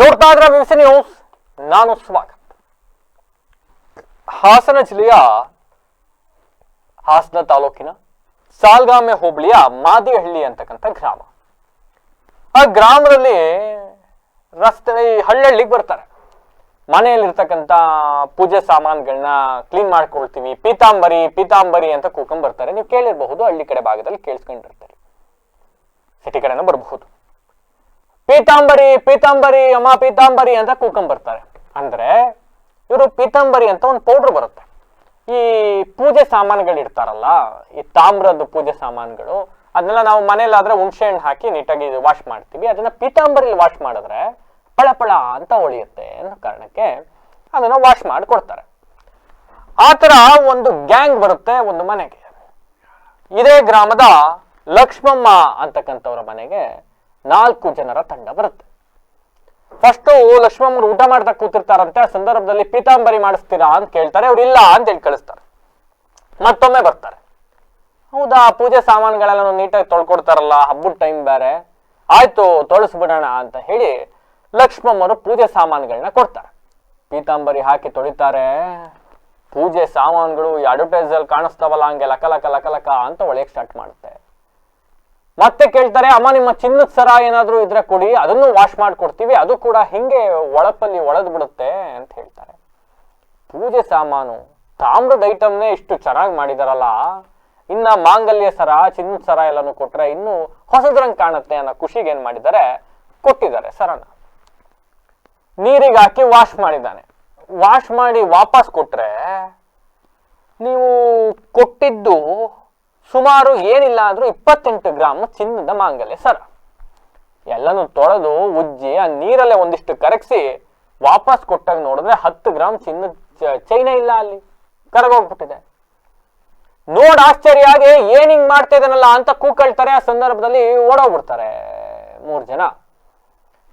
ನೋಡ್ತಾ ಇದ್ರೆ ವಿವಿಸಿ ನ್ಯೂಸ್ ನಾನು ಸ್ವಾಗತ ಹಾಸನ ಜಿಲ್ಲೆಯ ಹಾಸನ ತಾಲೂಕಿನ ಸಾಲ್ಗಾಮೆ ಹೋಬಳಿಯ ಮಾದಿಹಳ್ಳಿ ಅಂತಕ್ಕಂಥ ಗ್ರಾಮ. ಆ ಗ್ರಾಮದಲ್ಲಿ ರಸ್ತೆ ಹಳ್ಳಹಳ್ಳಿಗೆ ಬರ್ತಾರೆ. ಮನೆಯಲ್ಲಿರ್ತಕ್ಕಂಥ ಪೂಜೆ ಸಾಮಾನುಗಳನ್ನ ಕ್ಲೀನ್ ಮಾಡ್ಕೊಳ್ತೀವಿ. ಪೀತಾಂಬರಿ ಪೀತಾಂಬರಿ ಅಂತ ಕೂಕೊಂಡ್ ಬರ್ತಾರೆ. ನೀವು ಕೇಳಿರಬಹುದು, ಹಳ್ಳಿ ಕಡೆ ಭಾಗದಲ್ಲಿ ಕೇಳಿಸ್ಕೊಂಡಿರ್ತಾರೆ. ಸಿಟಿ ಕಡೆನೂ ಬರಬಹುದು. ಪೀತಾಂಬರಿ ಪೀತಾಂಬರಿ ಅಮ್ಮ ಪೀತಾಂಬರಿ ಅಂತ ಕೂಕೊಂಬರ್ತಾರೆ ಅಂದ್ರೆ ಇವರು ಪೀತಾಂಬರಿ ಅಂತ ಒಂದು ಪೌಡರ್ ಬರುತ್ತೆ. ಈ ಪೂಜೆ ಸಾಮಾನುಗಳು ಇಡ್ತಾರಲ್ಲ, ಈ ತಾಮ್ರದ ಪೂಜೆ ಸಾಮಾನುಗಳು, ಅದನ್ನೆಲ್ಲ ನಾವು ಮನೇಲಾದ್ರೆ ಹುಣಸೆ ಹಣ್ಣು ಹಾಕಿ ನೀಟಾಗಿ ವಾಶ್ ಮಾಡ್ತೀವಿ. ಅದನ್ನ ಪೀತಾಂಬರಿಲಿ ವಾಶ್ ಮಾಡಿದ್ರೆ ಪಳ ಪಳ ಅಂತ ಹೊಳಿಯುತ್ತೆ ಅನ್ನೋ ಕಾರಣಕ್ಕೆ ಅದನ್ನ ವಾಶ್ ಮಾಡಿ ಕೊಡ್ತಾರೆ ಆ ಥರ ಒಂದು ಗ್ಯಾಂಗ್ ಬರುತ್ತೆ ಒಂದು ಮನೆಗೆ. ಇದೇ ಗ್ರಾಮದ ಲಕ್ಷ್ಮಮ್ಮ ಅಂತಕ್ಕಂಥವ್ರ ಮನೆಗೆ ನಾಲ್ಕು ಜನರ ತಂಡ ಬರುತ್ತೆ. ಫಸ್ಟು ಲಕ್ಷ್ಮಮ್ಮರು ಊಟ ಮಾಡ್ತಾ ಕೂತಿರ್ತಾರಂತೆ ಆ ಸಂದರ್ಭದಲ್ಲಿ ಪೀತಾಂಬರಿ ಮಾಡಿಸ್ತೀರಾ ಅಂತ ಕೇಳ್ತಾರೆ. ಅವ್ರು ಇಲ್ಲ ಅಂತ ಹೇಳಿ ಕಳಿಸ್ತಾರೆ. ಮತ್ತೊಮ್ಮೆ ಬರ್ತಾರೆ. ಹೌದಾ, ಪೂಜೆ ಸಾಮಾನುಗಳೆಲ್ಲ ನೀಟಾಗಿ ತೊಳ್ಕೊಡ್ತಾರಲ್ಲ, ಹಬ್ಬದ ಟೈಮ್ ಬೇರೆ. ಆಯ್ತು, ತೊಳಸ್ಬಿಡೋಣ ಅಂತ ಹೇಳಿ ಲಕ್ಷ್ಮಮ್ಮರು ಪೂಜೆ ಸಾಮಾನುಗಳನ್ನ ಕೊಡ್ತಾರೆ. ಪೀತಾಂಬರಿ ಹಾಕಿ ತೊಳಿತಾರೆ. ಪೂಜೆ ಸಾಮಾನುಗಳು ಈ ಅಡ್ವರ್ಟೈಸ್ ಅಲ್ಲಿ ಕಾಣಿಸ್ತಾವಲ್ಲ, ಹಂಗೆ ಲಕ ಲಕ ಲಕ ಲಕ ಅಂತ ಒಳಗೆ ಸ್ಟಾರ್ಟ್ ಮಾಡುತ್ತೆ. ಮತ್ತೆ ಕೇಳ್ತಾರೆ, ಅಮ್ಮ, ನಿಮ್ಮ ಚಿನ್ನದ ಸರ ಏನಾದರೂ ಇದ್ರೆ ಕೊಡಿ, ಅದನ್ನು ವಾಶ್ ಮಾಡ್ಕೊಡ್ತೀವಿ, ಅದು ಕೂಡ ಹಿಂಗೆ ಒಳಪಲ್ಲಿ ಒಳದ್ ಬಿಡುತ್ತೆ ಅಂತ ಹೇಳ್ತಾರೆ. ಪೂಜೆ ಸಾಮಾನು, ತಾಮ್ರದ ಐಟಮ್ನೇ ಇಷ್ಟು ಚೆನ್ನಾಗಿ ಮಾಡಿದಾರಲ್ಲ, ಇನ್ನ ಮಾಂಗಲ್ಯ ಸರ, ಚಿನ್ನದ ಸರ ಎಲ್ಲಾನು ಕೊಟ್ರೆ ಇನ್ನು ಹೊಸದ್ರಂಗ್ ಕಾಣುತ್ತೆ ಅನ್ನೋ ಖುಷಿಗೆ ಏನ್ ಮಾಡಿದ್ದಾರೆ, ಕೊಟ್ಟಿದ್ದಾರೆ ಸರನ. ನೀರಿಗೆ ಹಾಕಿ ವಾಶ್ ಮಾಡಿದ್ದಾನೆ. ವಾಶ್ ಮಾಡಿ ವಾಪಸ್ ಕೊಟ್ರೆ, ನೀವು ಕೊಟ್ಟಿದ್ದು ಸುಮಾರು ಏನಿಲ್ಲ ಅಂದ್ರೂ ಇಪ್ಪತ್ತೆಂಟು ಗ್ರಾಮ್ ಚಿನ್ನದ ಮಾಂಗಲ್ಯ ಸರ. ಎಲ್ಲನೂ ತೊಳೆದು ಉಜ್ಜಿ ಆ ನೀರಲ್ಲೇ ಒಂದಿಷ್ಟು ಕರಗಿಸಿ ವಾಪಸ್ ಕೊಟ್ಟಾಗ ನೋಡಿದ್ರೆ ಹತ್ತು ಗ್ರಾಮ್ ಚಿನ್ನದ ಚೈನ ಇಲ್ಲ ಅಲ್ಲಿ. ಕರಗೋಗ್ಬಿಟ್ಟಿದೆ. ನೋಡ್ ಆಶ್ಚರ್ಯ ಆಗಿ ಏನ್ ಹಿಂಗ್ ಮಾಡ್ತಾ ಇದನ್ನಲ್ಲ ಅಂತ ಕೂಕಳ್ತಾರೆ. ಆ ಸಂದರ್ಭದಲ್ಲಿ ಓಡೋಗ್ಬಿಡ್ತಾರೆ ಮೂರ್ ಜನ.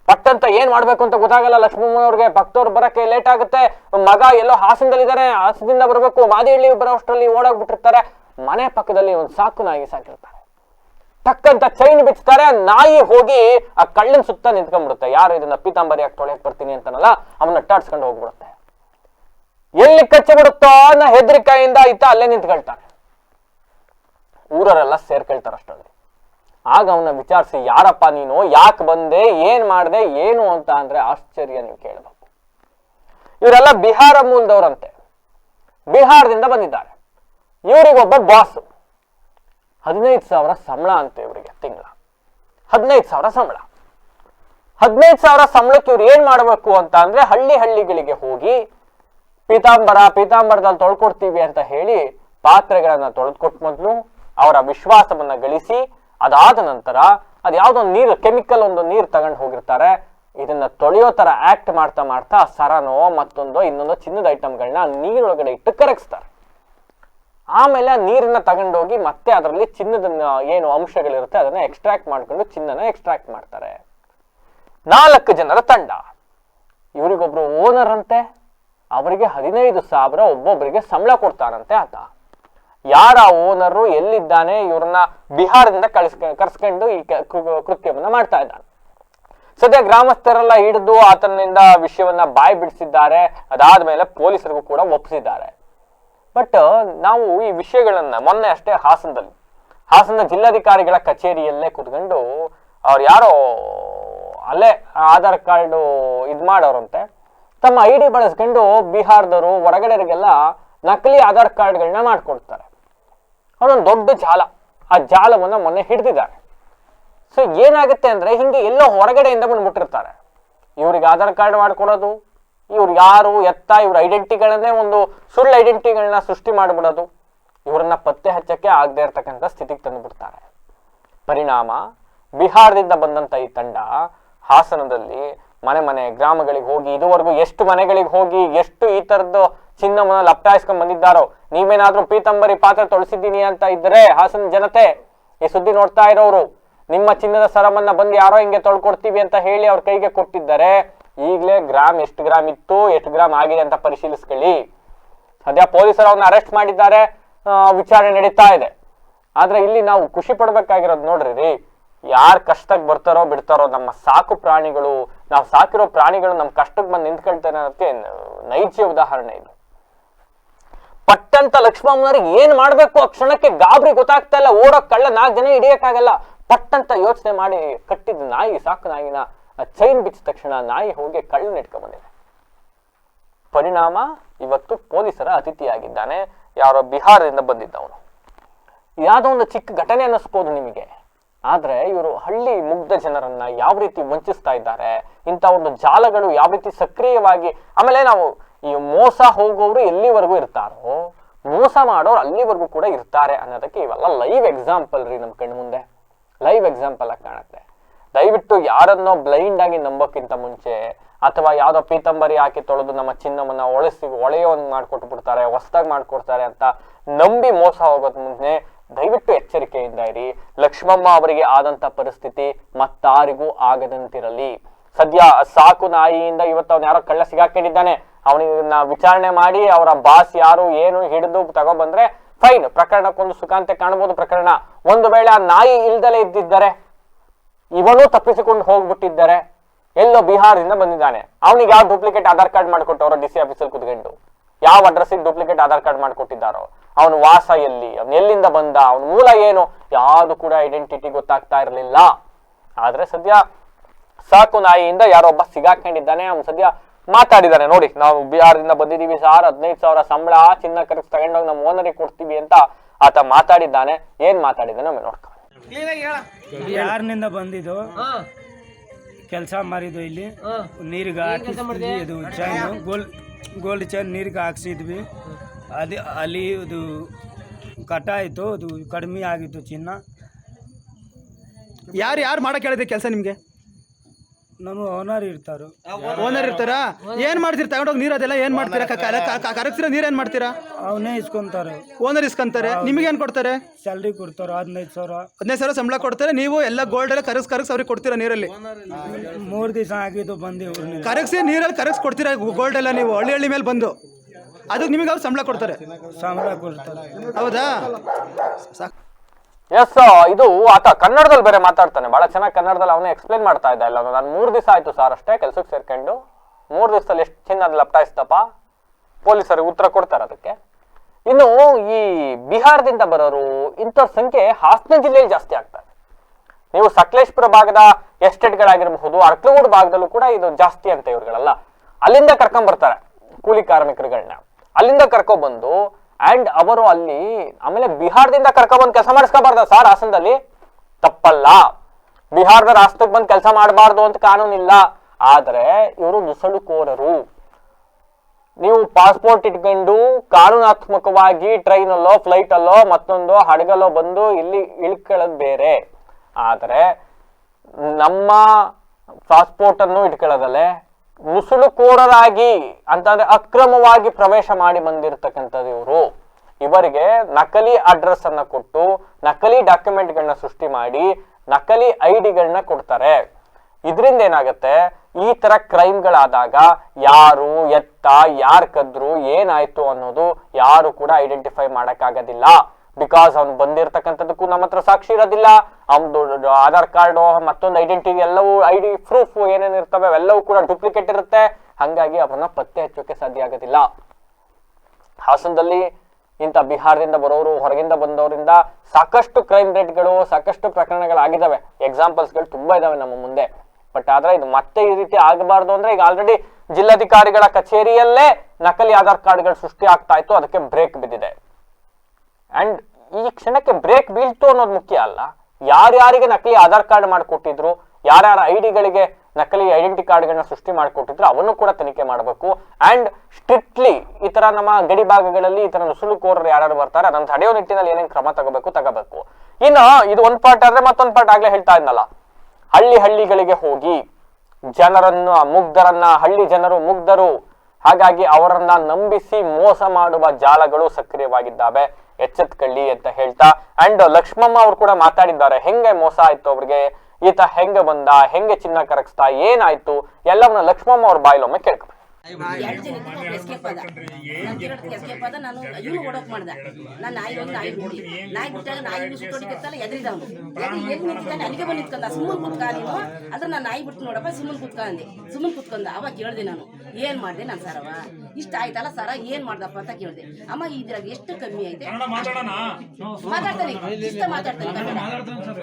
ಪಟ್ಟಂತ ಏನ್ ಮಾಡ್ಬೇಕು ಅಂತ ಗೊತ್ತಾಗಲ್ಲ. ಲಕ್ಷ್ಮಮ್ಮನವ್ರಿಗೆ ಭಕ್ತವ್ರು ಬರಕ್ಕೆ ಲೇಟ್ ಆಗುತ್ತೆ. ಮಗ ಎಲ್ಲೋ ಹಾಸನದಲ್ಲಿದ್ದಾರೆ ಹಾಸನದಿಂದ ಬರಬೇಕು. ಮಾದಿಹಳ್ಳಿ ಬರೋ ಅಷ್ಟರಲ್ಲಿ ಓಡೋಗ್ಬಿಟ್ಟಿರ್ತಾರೆ. ಮನೆ ಪಕ್ಕದಲ್ಲಿ ಒಂದು ಸಾಕು ನಾಯಿ ಸಾಕಿರ್ತಾರೆ. ತಕ್ಕಂತ ಚೈನ್ ಬಿಚ್ತಾರೆ, ನಾಯಿ ಹೋಗಿ ಆ ಕಳ್ಳನ್ ಸುತ್ತ ನಿಂತ್ಕೊಂಡ್ಬಿಡುತ್ತೆ. ಯಾರು ಇದನ್ನ ಪೀತಾಂಬರಿ ಯಾಕೆ ತೊಳೆಯಕ್ ಬರ್ತೀನಿ ಅಂತನಲ್ಲ, ಅವನ್ನ ಅಟ್ಟಾಡ್ಸ್ಕೊಂಡು ಹೋಗ್ಬಿಡುತ್ತೆ. ಎಲ್ಲಿ ಕಚ್ಚಿ ಬಿಡುತ್ತೋ ಅನ್ನೋ ಹೆದರಿಕೆಯಿಂದ ಈತ ಅಲ್ಲೇ ನಿಂತ್ಕೊಳ್ತಾನೆ. ಊರರೆಲ್ಲ ಸೇರ್ಕೊಳ್ತಾರೆ ಅಷ್ಟರಲ್ಲಿ. ಆಗ ಅವನ್ನ ವಿಚಾರಿಸಿ, ಯಾರಪ್ಪ ನೀನು? ಯಾಕೆ ಬಂದೆ? ಏನ್ ಮಾಡ್ದೆ? ಏನು ಅಂತ ಅಂದ್ರೆ ಆಶ್ಚರ್ಯ ನೀವು ಕೇಳಬೇಕು. ಇವರೆಲ್ಲ ಬಿಹಾರ ಮೂಲದವರಂತೆ. ಬಿಹಾರದಿಂದ ಬಂದಿದ್ದಾರೆ. ಇವರಿಗೊಬ್ಬ ಬಾಸ್ ಹದಿನೈದು ಸಾವಿರ ಸಂಬಳ ಅಂತ ಇವರಿಗೆ ತಿಂಗಳ. ಹದಿನೈದು ಸಾವಿರ ಸಂಬಳ. ಹದಿನೈದು ಸಾವಿರ ಸಂಬಳಕ್ಕೆ ಇವ್ರು ಏನ್ ಮಾಡಬೇಕು ಅಂತ ಅಂದ್ರೆ ಹಳ್ಳಿ ಹಳ್ಳಿಗಳಿಗೆ ಹೋಗಿ ಪೀತಾಂಬರ, ಪೀತಾಂಬರದಲ್ಲಿ ತೊಳ್ಕೊಡ್ತೀವಿ ಅಂತ ಹೇಳಿ ಪಾತ್ರೆಗಳನ್ನ ತೊಳೆದುಕೊಟ್ಟು ಮೊದಲು ಅವರ ವಿಶ್ವಾಸವನ್ನ ಗಳಿಸಿ, ಅದಾದ ನಂತರ ಅದು ಯಾವ್ದೊಂದು ನೀರು, ಕೆಮಿಕಲ್ ಒಂದು ನೀರು ತಗೊಂಡು ಹೋಗಿರ್ತಾರೆ. ಇದನ್ನ ತೊಳೆಯೋ ತರ ಆಕ್ಟ್ ಮಾಡ್ತಾ ಮಾಡ್ತಾ ಸರನೋ ಮತ್ತೊಂದೋ ಇನ್ನೊಂದೋ ಚಿನ್ನದ ಐಟಮ್ಗಳನ್ನ ನೀರೊಳಗಡೆ ಇಟ್ಟು ಕರಗಿಸ್ತಾರೆ. ಆಮೇಲೆ ಆ ನೀರನ್ನ ತಗೊಂಡೋಗಿ ಮತ್ತೆ ಅದರಲ್ಲಿ ಚಿನ್ನದ ಏನು ಅಂಶಗಳಿರುತ್ತೆ, ಅದನ್ನ ಎಕ್ಸ್ಟ್ರಾಕ್ಟ್ ಮಾಡ್ಕೊಂಡು ಚಿನ್ನನ ಎಕ್ಸ್ಟ್ರಾಕ್ಟ್ ಮಾಡ್ತಾರೆ. ನಾಲ್ಕು ಜನರ ತಂಡ. ಇವರಿಗೊಬ್ರು ಓನರ್ ಅಂತೆ, ಅವರಿಗೆ ಹದಿನೈದು ಸಾವಿರ ಒಬ್ಬೊಬ್ಬರಿಗೆ ಸಂಬಳ ಕೊಡ್ತಾರಂತೆ ಆತ. ಯಾರ ಓನರು ಎಲ್ಲಿದ್ದಾನೆ ಇವ್ರನ್ನ ಬಿಹಾರದಿಂದ ಕಳಿಸ್, ಕರ್ಸ್ಕೊಂಡು ಈ ಕೃತ್ಯವನ್ನ ಮಾಡ್ತಾ ಇದ್ದಾನೆ. ಸದ್ಯ ಗ್ರಾಮಸ್ಥರೆಲ್ಲ ಹಿಡಿದು ಆತನಿಂದ ವಿಷಯವನ್ನ ಬಾಯಿ ಬಿಡಿಸಿದ್ದಾರೆ ಅದಾದ್ಮೇಲೆ ಪೊಲೀಸರಿಗೂ ಕೂಡ ಒಪ್ಪಿಸಿದ್ದಾರೆ. ಬಟ್ ನಾವು ಈ ವಿಷಯಗಳನ್ನ ಮೊನ್ನೆ ಅಷ್ಟೇ ಹಾಸನದಲ್ಲಿ, ಹಾಸನ ಜಿಲ್ಲಾಧಿಕಾರಿಗಳ ಕಚೇರಿಯಲ್ಲೇ ಕುತ್ಕೊಂಡು ಅವ್ರು ಯಾರೋ ಅಲ್ಲೇ ಆಧಾರ್ ಕಾರ್ಡ್ ಇದು ಮಾಡೋರಂತೆ, ತಮ್ಮ ಐ ಡಿ ಬಳಸ್ಕೊಂಡು ಬಿಹಾರದವರು ಹೊರಗಡೆರಿಗೆಲ್ಲ ನಕಲಿ ಆಧಾರ್ ಕಾರ್ಡ್ಗಳನ್ನ ಮಾಡ್ಕೊಡ್ತಾರೆ. ಅವರೊಂದು ದೊಡ್ಡ ಜಾಲ, ಆ ಜಾಲವನ್ನ ಮೊನ್ನೆ ಹಿಡಿದಿದ್ದಾರೆ. ಸೊ ಏನಾಗುತ್ತೆ ಅಂದ್ರೆ ಹಿಂಗೆ ಎಲ್ಲೋ ಹೊರಗಡೆಯಿಂದ ಬಂದ್ಬಿಟ್ಟಿರ್ತಾರೆ. ಇವ್ರಿಗೆ ಆಧಾರ್ ಕಾರ್ಡ್ ಮಾಡ್ಕೊಡೋದು ಇವ್ರು ಯಾರು ಎತ್ತ, ಇವ್ರ ಐಡೆಂಟಿಟಿಗಳನ್ನೇ ಒಂದು ಸುಳ್ಳು ಐಡೆಂಟಿಟಿಗಳನ್ನ ಸೃಷ್ಟಿ ಮಾಡಿಬಿಡೋದು. ಇವ್ರನ್ನ ಪತ್ತೆ ಹಚ್ಚಕ್ಕೆ ಆಗದೆ ಇರತಕ್ಕಂಥ ಸ್ಥಿತಿಗೆ ತಂದುಬಿಡ್ತಾರೆ ಪರಿಣಾಮ, ಬಿಹಾರದಿಂದ ಬಂದಂತ ಈ ತಂಡ ಹಾಸನದಲ್ಲಿ ಮನೆ ಮನೆ ಗ್ರಾಮಗಳಿಗೆ ಹೋಗಿ, ಇದುವರೆಗೂ ಎಷ್ಟು ಮನೆಗಳಿಗೆ ಹೋಗಿ, ಎಷ್ಟು ಈ ತರದ್ದು ಚಿನ್ನವನ್ನ ಲಪ್ಟಾಯಿಸ್ಕೊಂಡ್ ಬಂದಿದ್ದಾರೋ, ನೀವೇನಾದ್ರೂ ಪೀತಂಬರಿ ಪಾತ್ರ ತೊಳಸಿದ್ದೀನಿ ಅಂತ ಇದ್ರೆ ಹಾಸನ ಜನತೆ, ಈ ಸುದ್ದಿ ನೋಡ್ತಾ ಇರೋರು, ನಿಮ್ಮ ಚಿನ್ನದ ಸರಮನ್ನ ಬಂದು ಯಾರೋ ಹಿಂಗೆ ತೊಳ್ಕೊಡ್ತೀವಿ ಅಂತ ಹೇಳಿ ಅವ್ರ ಕೈಗೆ ಕೊಟ್ಟಿದ್ದಾರೆ ಈಗಲೇ ಗ್ರಾಮ್ ಎಷ್ಟು ಗ್ರಾಮ್ ಇತ್ತು, ಎಷ್ಟು ಗ್ರಾಮ್ ಆಗಿದೆ ಅಂತ ಪರಿಶೀಲಿಸ್ಕೊಳ್ಳಿ. ಸದ್ಯ ಪೊಲೀಸರು ಅವನ್ನ ಅರೆಸ್ಟ್ ಮಾಡಿದ್ದಾರೆ ವಿಚಾರಣೆ ನಡೀತಾ ಇದೆ. ಆದ್ರೆ ಇಲ್ಲಿ ನಾವು ಖುಷಿ ಪಡ್ಬೇಕಾಗಿರೋದು ನೋಡ್ರಿ ರೀ ಯಾರ್ ಕಷ್ಟಕ್ಕೆ ಬರ್ತಾರೋ ಬಿಡ್ತಾರೋ, ನಮ್ಮ ಸಾಕು ಪ್ರಾಣಿಗಳು, ನಾವು ಸಾಕಿರೋ ಪ್ರಾಣಿಗಳು ನಮ್ಮ ಕಷ್ಟಕ್ಕೆ ಬಂದು ನಿಂತ್ಕೊಳ್ತಾರೆ ಅನ್ನೋದಕ್ಕೆ ನೈಜ ಉದಾಹರಣೆ ಇದು. ಪಟ್ಟಂತ ಲಕ್ಷ್ಮಮ್ಮನವ್ರಿಗೆ ಏನ್ ಮಾಡ್ಬೇಕು ಆ ಕ್ಷಣಕ್ಕೆ ಗಾಬರಿ ಗೊತ್ತಾಗ್ತಾ ಇಲ್ಲ ಓಡೋ ಕಳ್ಳ ನಾಲ್ಕು ಜನ ಹಿಡಿಯಕ್ಕಾಗಲ್ಲ. ಪಟ್ಟಂತ ಯೋಚನೆ ಮಾಡಿ ಕಟ್ಟಿದ ನಾಯಿ, ಸಾಕು ನಾಯಿನ ಚೈನ್ ಬಿಚ್ಚ ತಕ್ಷಣ ನಾಯಿ ಹೋಗಿ ಕಳ್ಳು ಇಟ್ಕೊಂಡ್ ಬಂದಿದೆ. ಪರಿಣಾಮ ಇವತ್ತು ಪೊಲೀಸರ ಅತಿಥಿಯಾಗಿದ್ದಾನೆ. ಯಾರೋ ಬಿಹಾರದಿಂದ ಬಂದಿದ್ದವನು. ಯಾವುದೋ ಒಂದು ಚಿಕ್ಕ ಘಟನೆ ಅನ್ನಿಸ್ಬೋದು ನಿಮಗೆ. ಆದರೆ ಇವರು ಹಳ್ಳಿ ಮುಗ್ಧ ಜನರನ್ನ ಯಾವ ರೀತಿ ವಂಚಿಸ್ತಾ ಇದ್ದಾರೆ, ಇಂಥ ಒಂದು ಜಾಲಗಳು ಯಾವ ರೀತಿ ಸಕ್ರಿಯವಾಗಿ, ಆಮೇಲೆ ನಾವು ಈ ಮೋಸ ಹೋಗೋರು ಎಲ್ಲಿವರೆಗೂ ಇರ್ತಾರೋ, ಮೋಸ ಮಾಡೋರು ಅಲ್ಲಿವರೆಗೂ ಕೂಡ ಇರ್ತಾರೆ ಅನ್ನೋದಕ್ಕೆ ಇವೆಲ್ಲ ಲೈವ್ ಎಕ್ಸಾಂಪಲ್ ರೀ ನಮ್ಮ ಕಣ್ಣು ಮುಂದೆ. ಲೈವ್ ಎಕ್ಸಾಂಪಲ್ ಆಗಿ ಕಾಣುತ್ತೆ. ದಯವಿಟ್ಟು ಯಾರನ್ನೋ ಬ್ಲೈಂಡ್ ಆಗಿ ನಂಬೋಕ್ಕಿಂತ ಮುಂಚೆ ಅಥವಾ ಯಾವ್ದೋ ಪೀತಂಬರಿ ಹಾಕಿ ತೊಳೆದು ನಮ್ಮ ಚಿನ್ನವನ್ನ ಒಳಸಿ, ಒಳೆಯೋನ್ ಮಾಡ್ಕೊಟ್ಟು ಬಿಡ್ತಾರೆ ಹೊಸದಾಗಿ ಮಾಡ್ಕೊಡ್ತಾರೆ ಅಂತ ನಂಬಿ ಮೋಸ ಹೋಗೋದ್ ಮುಂಚೆ ದಯವಿಟ್ಟು ಎಚ್ಚರಿಕೆಯಿಂದ ಇರಿ. ಲಕ್ಷ್ಮಮ್ಮ ಅವರಿಗೆ ಆದಂತ ಪರಿಸ್ಥಿತಿ ಮತ್ತಾರಿಗೂ ಆಗದಂತಿರಲಿ. ಸದ್ಯ ಸಾಕು ನಾಯಿಯಿಂದ ಇವತ್ತು ಅವ್ನು ಯಾರೋ ಕಳ್ಳ ಸಿಗಾಕೊಂಡಿದ್ದಾನೆ ಅವನಿಗೆ ವಿಚಾರಣೆ ಮಾಡಿ ಅವರ ಬಾಸ್ ಯಾರು, ಏನು ಹಿಡಿದು ತಗೊಬಂದ್ರೆ ಫೈನ್ ಪ್ರಕರಣಕ್ಕೊಂದು ಸುಖಾಂತ್ಯ ಕಾಣಬಹುದು ಪ್ರಕರಣ. ಒಂದು ವೇಳೆ ಆ ನಾಯಿ ಇಲ್ದಲೇ ಇದ್ದಿದ್ದರೆ ಇವನು ತಪ್ಪಿಸಿಕೊಂಡು ಹೋಗ್ಬಿಟ್ಟಿದ್ದಾರೆ ಎಲ್ಲೋ ಬಿಹಾರದಿಂದ ಬಂದಿದ್ದಾನೆ. ಅವನಿಗೆ ಯಾವ ಡೂಪ್ಲಿಕೇಟ್ ಆಧಾರ್ ಕಾರ್ಡ್ ಮಾಡಿಕೊಟ್ಟವರು ಡಿ ಸಿ ಆಫೀಸಲ್ಲಿ ಕುತ್ಕೊಂಡು? ಯಾವ ಅಡ್ರೆಸ್ಸಿಗೆ ಡೂಪ್ಲಿಕೇಟ್ ಆಧಾರ್ ಕಾರ್ಡ್ ಮಾಡಿಕೊಟ್ಟಿದ್ದಾರೋ? ಅವನು ವಾಸ ಎಲ್ಲಿ? ಅವನು ಎಲ್ಲಿಂದ ಬಂದ? ಅವನ ಮೂಲ ಏನು? ಯಾವುದು ಕೂಡ ಐಡೆಂಟಿಟಿ ಗೊತ್ತಾಗ್ತಾ ಇರಲಿಲ್ಲ. ಆದ್ರೆ ಸದ್ಯ ಸಾಕು ನಾಯಿಯಿಂದ ಒಬ್ಬ ಸಿಗಾಕೊಂಡಿದ್ದಾನೆ, ಅವ್ನು ಸದ್ಯ ಮಾತಾಡಿದ್ದಾನೆ ನೋಡಿ, ನಾವು ಬಿಹಾರದಿಂದ ಬಂದಿದ್ದೀವಿ ಸಾರ್, ಹದಿನೈದು ಸಾವಿರ ಸಂಬಳ, ಚಿನ್ನ ಕರೆಸಿ ತಗೊಂಡೋಗಿ ನಮ್ಮ ಓನರಿಗೆ ಕೊಡ್ತೀವಿ ಅಂತ ಆತ ಮಾತಾಡಿದ್ದಾನೆ. ಏನ್ ಮಾತಾಡಿದ್ದಾನೆ? ಒಮ್ಮೆ ಬಿಹಾರ್ನಿಂದ ಬಂದಿದ್ದು? ಕೆಲಸ ಮಾಡಿದ್ದು ಇಲ್ಲಿ. ನೀರಿಗೆ ಹಾಕಿಸಿದ್ವಿ ಇದು ಚೈನ್ ಗೋಲ್ಡ್ ಗೋಲ್ಡ್ ಚೈನ್ ನೀರಿಗೆ ಹಾಕ್ಸಿದ್ವಿ. ಅದು ಅಲ್ಲಿ ಇದು ಕಟ ಆಯಿತು ಅದು ಕಡಿಮೆ ಆಗಿತ್ತು ಚಿನ್ನ. ಯಾರು ಯಾರು ಮಾಡಕ್ಕೆ ಹೇಳಿದೆ ಕೆಲಸ ನಿಮ್ಗೆ? ನಮ್ಮ ಓನರ್ ಇರ್ತಾರು. ಓನರ್ ಇರ್ತಾರಾ? ಏನ್ ಮಾಡ್ತೀರಾ? ತಗೊಂಡೋಗಿ ನೀರು ಅದೆಲ್ಲ ಏನ್ ಮಾಡ್ತೀರಾ? ಕರಗ್ಸಿರೋ ನೀರ್ ಏನ್ ಮಾಡ್ತೀರಾ? ಅವನೇ ಇಸ್ಕೊಂತಾರೆ. ಓನರ್ ಇಸ್ಕೊಂತಾರೆ. ನಿಮಗೆ ಏನ್ ಕೊಡ್ತಾರೆ? ಸ್ಯಾಲ್ರಿ ಕೊಡ್ತಾರೆ ಹದಿನೈದು ಸಾವಿರ. ಹದಿನೈದು ಸಾವಿರ ಸಂಬಳ ಕೊಡ್ತಾರೆ. ನೀವು ಎಲ್ಲ ಗೋಲ್ಡ್ ಎಲ್ಲ ಕರಗ್ಸ್ ಕರಗ್ಸ್ ಅವ್ರಿಗೆ ಕೊಡ್ತೀರಾ ನೀರಲ್ಲಿ? ಮೂರು ದಿವಸ ಆಗಿದ್ದು ಬಂದು ಕರಗ್ಸಿ ನೀರಲ್ಲಿ ಕರಗ್ಸ್ ಕೊಡ್ತೀರಾ ಗೋಲ್ಡ್ ಎಲ್ಲ ನೀವು? ಹಳ್ಳಿ ಹಳ್ಳಿ ಮೇಲೆ ಬಂದು. ಅದಕ್ಕೆ ನಿಮಗೆ ಅವ್ರು ಸಂಬಳ ಕೊಡ್ತಾರೆ. ಸಂಬಳ ಕೊಡ್ತಾರೆ. ಹೌದಾ? ಸಾಕು ಎಸ್ ಇದು ಆತ ಕನ್ನಡದಲ್ಲಿ ಬೇರೆ ಮಾತಾಡ್ತಾನೆ. ಬಹಳ ಚೆನ್ನಾಗಿ ಕನ್ನಡದಲ್ಲಿ ಅವನೇ ಎಕ್ಸ್ಪ್ಲೇನ್ ಮಾಡ್ತಾ ಇದ್ದ. ಇಲ್ಲ ನಾನು ಮೂರು ದಿವಸ ಆಯ್ತು ಸರ್ ಅಷ್ಟೇ ಕೆಲಸಕ್ಕೆ ಸೇರ್ಕೊಂಡು. ಮೂರು ದಿವಸದಲ್ಲಿ ಎಷ್ಟು ಚಿನ್ನದ ಲಪ್ಟಾಯಿಸ್ತಪ್ಪ? ಪೊಲೀಸರಿಗೆ ಉತ್ತರ ಕೊಡ್ತಾರೆ ಅದಕ್ಕೆ. ಇನ್ನು ಈ ಬಿಹಾರದಿಂದ ಬರೋರು ಇಂಥವ್ರ ಸಂಖ್ಯೆ ಹಾಸನ ಜಿಲ್ಲೆಯಲ್ಲಿ ಜಾಸ್ತಿ ಆಗ್ತಾರೆ ನೀವು ಸಕಲೇಶ್ಪುರ ಭಾಗದ ಎಸ್ಟೇಟ್ಗಳಾಗಿರಬಹುದು ಅರ್ಕಲಗೂಡು ಭಾಗದಲ್ಲೂ ಕೂಡ ಇದು ಜಾಸ್ತಿ ಅಂತ ಇವ್ರುಗಳೆಲ್ಲ. ಅಲ್ಲಿಂದ ಕರ್ಕೊಂಡ್ ಬರ್ತಾರೆ ಕೂಲಿ ಕಾರ್ಮಿಕರುಗಳನ್ನ ಅಲ್ಲಿಂದ ಕರ್ಕೊಬಂದು ಅಂಡ್ ಅವರು ಅಲ್ಲಿ ಆಮೇಲೆ ಬಿಹಾರದಿಂದ ಕರ್ಕೊಬಂದು ಕೆಲಸ ಮಾಡಿಸ್ಕೋಬಾರ್ದ. ಸರ್ ಹಾಸನದಲ್ಲಿ ತಪ್ಪಲ್ಲ. ಬಿಹಾರದ ರಾಷ್ಟ್ರಕ್ಕೆ ಬಂದು ಕೆಲಸ ಮಾಡಬಾರ್ದು ಅಂತ ಕಾನೂನಿಲ್ಲ. ಆದ್ರೆ ಇವರು ನುಸುಳುಕೋರರು. ನೀವು ಪಾಸ್ಪೋರ್ಟ್ ಇಟ್ಕೊಂಡು ಕಾನೂನಾತ್ಮಕವಾಗಿ ಟ್ರೈನಲ್ಲೋ ಫ್ಲೈಟಲ್ಲೋ ಮತ್ತೊಂದು ಹಡಗಲ್ಲೋ ಬಂದು ಇಲ್ಲಿ ಇಳ್ಕೊಳ್ಳೋದು ಬೇರೆ. ಆದರೆ ನಮ್ಮ ಪಾಸ್ಪೋರ್ಟ್ ಅನ್ನು ಇಟ್ಕೊಳ್ಳೋದಲ್ಲೇ ನುಸುಳುಕೋರರಾಗಿ ಅಂತಂದ್ರೆ ಅಕ್ರಮವಾಗಿ ಪ್ರವೇಶ ಮಾಡಿ ಬಂದಿರತಕ್ಕಂಥದ್ದು ಇವರು. ಇವರಿಗೆ ನಕಲಿ ಅಡ್ರೆಸ್ ಅನ್ನ ಕೊಟ್ಟು, ನಕಲಿ ಡಾಕ್ಯುಮೆಂಟ್ಗಳನ್ನ ಸೃಷ್ಟಿ ಮಾಡಿ, ನಕಲಿ ಐ ಡಿಗಳನ್ನ ಕೊಡ್ತಾರೆ. ಇದರಿಂದ ಏನಾಗುತ್ತೆ? ಈ ತರ ಕ್ರೈಮ್ಗಳಾದಾಗ ಯಾರು, ಎತ್ತ, ಯಾರು ಕದ್ರು, ಏನಾಯ್ತು ಅನ್ನೋದು ಯಾರು ಕೂಡ ಐಡೆಂಟಿಫೈ ಮಾಡಕ್ಕಾಗೋದಿಲ್ಲ. ಬಿಕಾಸ್ ಅವ್ನು ಬಂದಿರತಕ್ಕಂಥದ್ದಕ್ಕೂ ನಮ್ಮ ಹತ್ರ ಸಾಕ್ಷಿ ಇರೋದಿಲ್ಲ. ಅವ್ನದು ಆಧಾರ್ ಕಾರ್ಡು, ಮತ್ತೊಂದು ಐಡೆಂಟಿಟಿ ಎಲ್ಲವೂ ಐ ಡಿ ಪ್ರೂಫ್ ಏನೇನು ಇರ್ತವೆ ಅವೆಲ್ಲವೂ ಕೂಡ ಡೂಪ್ಲಿಕೇಟ್ ಇರುತ್ತೆ. ಹಂಗಾಗಿ ಅವನ್ನ ಪತ್ತೆ ಹಚ್ಚೋಕೆ ಸಾಧ್ಯ ಆಗೋದಿಲ್ಲ. ಹಾಸನದಲ್ಲಿ ಇಂಥ ಬಿಹಾರದಿಂದ ಬರೋರು, ಹೊರಗಿಂದ ಬಂದವರಿಂದ ಸಾಕಷ್ಟು ಕ್ರೈಮ್ ರೇಟ್ಗಳು ಸಾಕಷ್ಟು ಪ್ರಕರಣಗಳಾಗಿದ್ದಾವೆ ಎಕ್ಸಾಂಪಲ್ಸ್ಗಳು ತುಂಬಾ ಇದಾವೆ ನಮ್ಮ ಮುಂದೆ. ಬಟ್ ಆದ್ರೆ ಇದು ಮತ್ತೆ ಈ ರೀತಿ ಆಗಬಾರ್ದು ಅಂದ್ರೆ ಈಗ ಆಲ್ರೆಡಿ ಜಿಲ್ಲಾಧಿಕಾರಿಗಳ ಕಚೇರಿಯಲ್ಲೇ ನಕಲಿ ಆಧಾರ್ ಕಾರ್ಡ್ಗಳು ಸೃಷ್ಟಿ ಆಗ್ತಾ ಇತ್ತು. ಅದಕ್ಕೆ ಬ್ರೇಕ್ ಬಿದ್ದಿದೆ. ಅಂಡ್ ಈ ಕ್ಷಣಕ್ಕೆ ಬ್ರೇಕ್ ಬೀಳ್ತು ಅನ್ನೋದು ಮುಖ್ಯ ಅಲ್ಲ. ಯಾರ್ಯಾರಿಗೆ ನಕಲಿ ಆಧಾರ್ ಕಾರ್ಡ್ ಮಾಡಿಕೊಟ್ಟಿದ್ರು, ಯಾರ್ಯಾರ ಐ ಡಿಗಳಿಗೆ ನಕಲಿ ಐಡೆಂಟಿ ಕಾರ್ಡ್ಗಳನ್ನ ಸೃಷ್ಟಿ ಮಾಡಿಕೊಟ್ಟಿದ್ರು, ಅವನ್ನು ಕೂಡ ತನಿಖೆ ಮಾಡಬೇಕು. ಅಂಡ್ ಸ್ಟ್ರಿಕ್ಟ್ಲಿ ಈ ತರ ನಮ್ಮ ಗಡಿ ಭಾಗಗಳಲ್ಲಿ ಈ ತರ ನುಸುಳುಕೋರರು ಯಾರು ಬರ್ತಾರೆ, ಅದನ್ನ ತಡೆಯೋ ನಿಟ್ಟಿನಲ್ಲಿ ಏನೇನು ಕ್ರಮ ತಗೋಬೇಕು ತಗೋಬೇಕು. ಇನ್ನು ಇದು ಒಂದ್ ಪಾರ್ಟ್ ಆದ್ರೆ ಮತ್ತೊಂದು ಪಾರ್ಟ್ ಆಗ್ಲೇ ಹೇಳ್ತಾ ಇದ್ನಲ್ಲ. ಹಳ್ಳಿ ಹಳ್ಳಿಗಳಿಗೆ ಹೋಗಿ ಜನರನ್ನು, ಮುಗ್ಧರನ್ನ, ಹಳ್ಳಿ ಜನರು ಮುಗ್ಧರು. ಹಾಗಾಗಿ ಅವರನ್ನ ನಂಬಿಸಿ ಮೋಸ ಮಾಡುವ ಜಾಲಗಳು ಸಕ್ರಿಯವಾಗಿದ್ದಾವೆ. ಎಚ್ಚೆತ್ಕೊಳ್ಳಿ ಅಂತ ಹೇಳ್ತಾ ಅಂಡ್ ಲಕ್ಷ್ಮಮ್ಮ ಅವ್ರು ಕೂಡ ಮಾತಾಡಿದ್ದಾರೆ, ಹೆಂಗೆ ಮೋಸ ಆಯ್ತು ಅವ್ರಿಗೆ? ಈತ ಹೆಂಗೆ ಬಂದ? ಹೆಂಗೆ ಚಿನ್ನ ಕರಗಿಸ್ತಾ? ಏನಾಯ್ತು? ಎಲ್ಲವನ್ನ ಲಕ್ಷ್ಮಮ್ಮ ಅವ್ರ ಬಾಯಿಲೊಮ್ಮೆ ಕೇಳ್ಕೊ ಎರಡು ಜನ ಎಸ್ಕೇಪ್ ಅದ ನಾನು ತಿರುಗಾಡ್ತೀನಿ ಎಸ್ಕೇಪ್ ಅದ ನಾನು ಇವನು ಓಡೋಕ್ ಮಾಡ್ದೆ. ನಾನು ನಾಯಿ ಒಂದು ನಾಯಿ ನೋಡಿ. ನಾಯಿ ಬಿಟ್ಟಾಗ ನಾಯಿ ಸುತ್ತೋಡಿಕತ್ತಲ್ಲ ಎದ್ರಿದವನು. ಎದ್ರಿ ಎಲ್ಲಿ ನಿಂತಿದ್ದಾನೆ ಅಲ್ಲಿಗೆ ಬಂದು ನಿಂತ್ಕೊಂಡ. ಸುಮ್ಮನೆ ಕುತ್ಕ ನೀನು. ಅದ್ರ ನಾನು ನಾಯಿ ಬಿಟ್ಟು ನೋಡಪ್ಪ ಸುಮ್ಮನೆ ಕುತ್ಕ ಅಂದೆ. ಸುಮ್ಮನೆ ಕುತ್ಕೊಂಡ. ಅವಾಗ ಕೇಳ್ದೆ ನಾನು ಏನ್ ಮಾಡ್ದೆ ನಾನು ಸರವ ಇಷ್ಟ ಆಯ್ತಲ್ಲ ಸರ ಏನ್ ಮಾಡ್ದಪ್ಪ ಅಂತ ಕೇಳ್ದೆ. ಅಮ್ಮ ಇದ್ರಾಗ ಎಷ್ಟು ಕಮ್ಮಿ ಐತೆ? ಮಾತಾಡ್ತಾನೆ. ಇಷ್ಟ ಮಾತಾಡ್ತಾನೆ ಕನ್ನಡ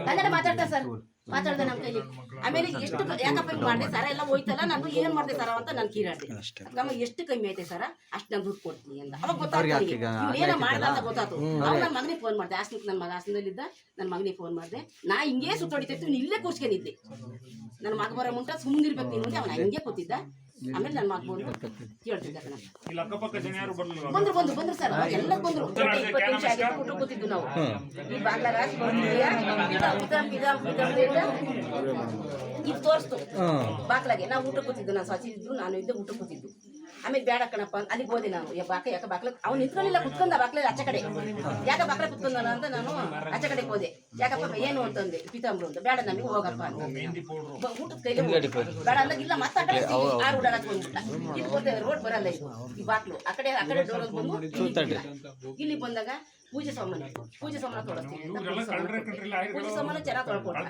ಕನ್ನಡ ಮಾತಾಡ್ತಾನೆ ಸರ್. ಮಾತಾಡ್ದೆ ನಮ್ಮ ಕೈಲಿ. ಆಮೇಲೆ ಎಷ್ಟು ಯಾಕಪ್ಪ ಹಿಂಗೆ ಮಾಡ್ದೆ? ಸರ ಎಲ್ಲ ಹೋಯ್ತಲ್ಲ ನಾನು ಏನ್ ಮಾಡಿದೆ ಸರ ಅಂತ ನಾನು ಕೀರಾಡ್ದೆ ನಮಗೆ ಎಷ್ಟು ಕಮ್ಮಿ ಐತೆ ಸರ? ಅಷ್ಟು ನಾನು ದುಡ್ಡು ಕೊಡ್ತೀನಿ ಅಂತ ಅವಾಗ ಗೊತ್ತಾಗ್ತದೆ ಏನೋ ಮಾಡ್ದ ಅಂತ ಗೊತ್ತಾಯ್ತು. ಅವಾಗ ನನ್ನ ಮಗನಿಗೆ ಫೋನ್ ಮಾಡ್ದೆ. ಹಾಸನಕ್ಕೆ ನನ್ನ ಮಗ ಹಾಸನದಲ್ಲಿದ್ದ ನನ್ನ ಮಗನಿಗೆ ಫೋನ್ ಮಾಡ್ದೆ. ನಾ ಹಿಂಗೆ ಸುತ್ತೊಡಿತೈತಿ ನೀನು ಇಲ್ಲೇ ಕೂರ್ಸ್ಕೊಂಡಿದ್ದೆ. ನನ್ನ ಮಗ ಬರೋ ಮುಂಟ ಸುಮ್ಮನಿರ್ಬೇಕು ನೀನು ಅವನು ಹಂಗೆ ಕೂತಿದ್ದ. ಆಮೇಲೆ ನನ್ನ ಮಗ ಬಂದು ಕೇಳ್ತಿದ್ದ ಬಂದ್ರು ಬಂದ್ರು ಬಂದ್ರು ಸರ್. ಎಲ್ಲ ಬಂದ್ರು. ಇಪ್ಪತ್ತು ನಿಮಿಷ ಆಗಿತ್ತು ಊಟ ಕೂತಿದ್ದು ನಾವು. ಈ ಬಾಗ್ಲಾಗ ಇದು ತೋರಿಸ್ತು. ಬಾಗ್ಲಾಗೆ. ನಾವು ಊಟ ಕೂತಿದ್ದು ನಾನು ಸಚಿನ್ ಇದ್ದು ನಾನು ಇದ್ದೆ ಊಟ ಕೂತಿದ್ದು. ಆಮೇಲೆ ಬೇಡ ಕಣಪ್ಪ ಅಂತ ಅಲ್ಲಿಗೆ ಹೋದೆ ನಾನು. ಯಾ ಬಾಕ ಯಾಕೆ ಬಾಕ್ಲ? ಅವ್ನು ನಿಂತ್ಕೊಂಡಿಲ್ಲ ಕುತ್ಕೊಂಡ ಬಾಕ್ಲ ಆಚೆ ಕಡೆ. ಯಾಕೆ ಬಾಕ್ಲ ಕುತ್ಕೊಂಡಾನ ಅಂತ ನಾನು ಆಚೆ ಕಡೆ ಹೋದೆ. ಯಾಕಪ್ಪ ಏನು ಅಂತಂದೆ. ಪೀತಾಂಬ್ರು ಅಂತ ಬೇಡ ನಮಗೆ ಹೋಗಪ್ಪ ಅಂತ. ಊಟದ ಕೈಲಿ ಬೇಡ ಅಂದಾಗ ಇಲ್ಲ ಮತ್ತೆ ಆ ಕಡೆ ಬಂದ್ಬಿಟ್ಟ. ಇದು ರೋಡ್ ಬರಲ್ಲ ಇದು. ಈ ಬಾಕ್ಲು. ಆ ಕಡೆ ಆ ಕಡೆ ಡೋರ್ ಬಂದು ಇಲ್ಲಿ ಬಂದಾಗ ಪೂಜೆ ಸಾಮಾನು. ಪೂಜೆ ಸಾಮಾನು ತೊಳಸ್ತೀವಿ ಪೂಜೆ ಸಾಮಾನು. ತೊಳ್ಕೊಡ್ತೀವಿ ಚೆನ್ನಾಗಿ ತೊಳ್ಕೊಡ್ತಾರೆ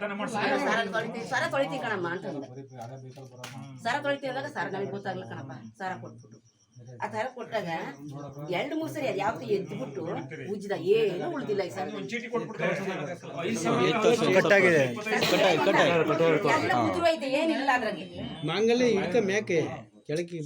ಸರ ತೊಳಿತೀವಿ ಸರ ತೊಳಿತೀವಿ ಕಣಮ್ಮ ಅಂತ ಸರ ತೊಳಿತೀವಿ ಅಂದಾಗ ಸರ ನಮಗೆ ಗೊತ್ತಾಗ್ಲಿಲ್ಲ ಕಣಪ್ಪ. ಸರ ಕೊಟ್ಬಿಟ್ಟು. ಆ ಥರ ಕೊಟ್ಟಾಗ ಎರಡು ಮೂರು ಸರಿ ಅದು ಯಾವತ್ತು ಎದ್ಬಿಟ್ಟು ಉಜ್ಜಿದ ಏನು ಉಳ್ದಿಲ್ಲ ಈ ಸರ್ ಎಲ್ಲ ಏನಿಲ್ಲ ಅದ್ರಾಗೆ ಮಾಂಗಲ್ಯ ಇಡ್ಕ ಮೇಕೆ. ಕೆಳಗೆ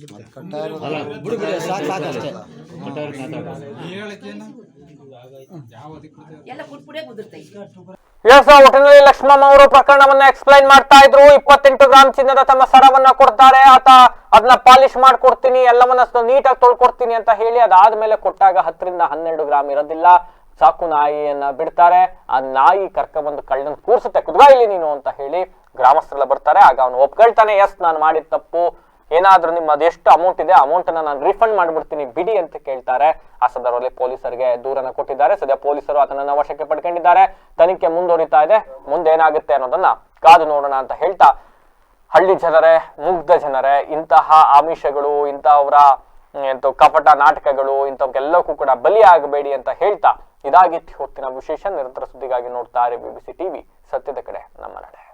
ಎಲ್ಲ ಪುಟ್ಪುಡೇ ಉದುರ್ತೈತೆ ಎಸ್ ಒಟ್ಟಿನಲ್ಲಿ ಲಕ್ಷ್ಮಮ್ಮ ಅವರು ಪ್ರಕರಣವನ್ನ ಎಕ್ಸ್ಪ್ಲೈನ್ ಮಾಡ್ತಾ ಇದ್ರು. ಇಪ್ಪತ್ತೆಂಟು ಗ್ರಾಮ್ ಚಿನ್ನದ ತಮ್ಮ ಸರವನ್ನ ಕೊಡ್ತಾರೆ. ಆತ ಅದನ್ನ ಪಾಲಿಶ್ ಮಾಡ್ಕೊಡ್ತೀನಿ ಎಲ್ಲವನ್ನ ನೀಟಾಗಿ ತೊಳ್ಕೊಡ್ತೀನಿ ಅಂತ ಹೇಳಿ ಅದಾದ್ಮೇಲೆ ಕೊಟ್ಟಾಗ ಹತ್ತರಿಂದ ಹನ್ನೆರಡು ಗ್ರಾಮ್ ಇರೋದಿಲ್ಲ. ಸಾಕು ನಾಯಿಯನ್ನ ಬಿಡ್ತಾರೆ. ಆ ನಾಯಿ ಕರ್ಕೊಂಡ್ಬಂದು ಕಳ್ಳನ್ ಕೂರ್ಸುತ್ತೆ. ಕುದ್ವಾ ಇಲ್ಲಿ ನೀನು ಅಂತ ಹೇಳಿ ಗ್ರಾಮಸ್ಥರೆಲ್ಲ ಬರ್ತಾರೆ. ಆಗ ಅವನು ಒಪ್ಕೊಳ್ತಾನೆ. ಎಸ್ ನಾನು ಮಾಡಿದ ತಪ್ಪು. ಏನಾದ್ರೂ ನಿಮ್ಮ ಎಷ್ಟು ಅಮೌಂಟ್ ಇದೆ ಅಮೌಂಟ್ ನಾನು ರಿಫಂಡ್ ಮಾಡ್ಬಿಡ್ತೀನಿ, ಬಿಡಿ ಅಂತ ಕೇಳ್ತಾರೆ. ಆ ಸಂದರ್ಭದಲ್ಲಿ ಪೊಲೀಸರಿಗೆ ದೂರನ್ನ ಕೊಟ್ಟಿದ್ದಾರೆ. ಸದ್ಯ ಪೊಲೀಸರು ಆತನನ್ನ ವಶಕ್ಕೆ ಪಡ್ಕೊಂಡಿದ್ದಾರೆ. ತನಿಖೆ ಮುಂದುವರಿತಾ ಇದೆ. ಮುಂದೆ ಏನಾಗುತ್ತೆ ಅನ್ನೋದನ್ನ ಕಾದು ನೋಡೋಣ ಅಂತ ಹೇಳ್ತಾ, ಹಳ್ಳಿ ಜನರೇ, ಮುಗ್ಧ ಜನರೇ, ಇಂತಹ ಆಮಿಷಗಳು ಇಂತಹವರ ಎಂತ ಕಪಟ ನಾಟಕಗಳು ಇಂಥವಕ್ಕೆಲ್ಲಕ್ಕೂ ಕೂಡ ಬಲಿಯಾಗಬೇಡಿ ಅಂತ ಹೇಳ್ತಾ, ಇದಾಗಿತ್ತು ಹೊತ್ತಿನ ವಿಶೇಷ ನಿರಂತರ ಸುದ್ದಿಗಾಗಿ ನೋಡ್ತಾ ಇರಿ ಬಿಬಿಸಿ ಟಿವಿ ಸತ್ಯದ ಕಡೆ, ನಮ್ಮ ನಡೆ.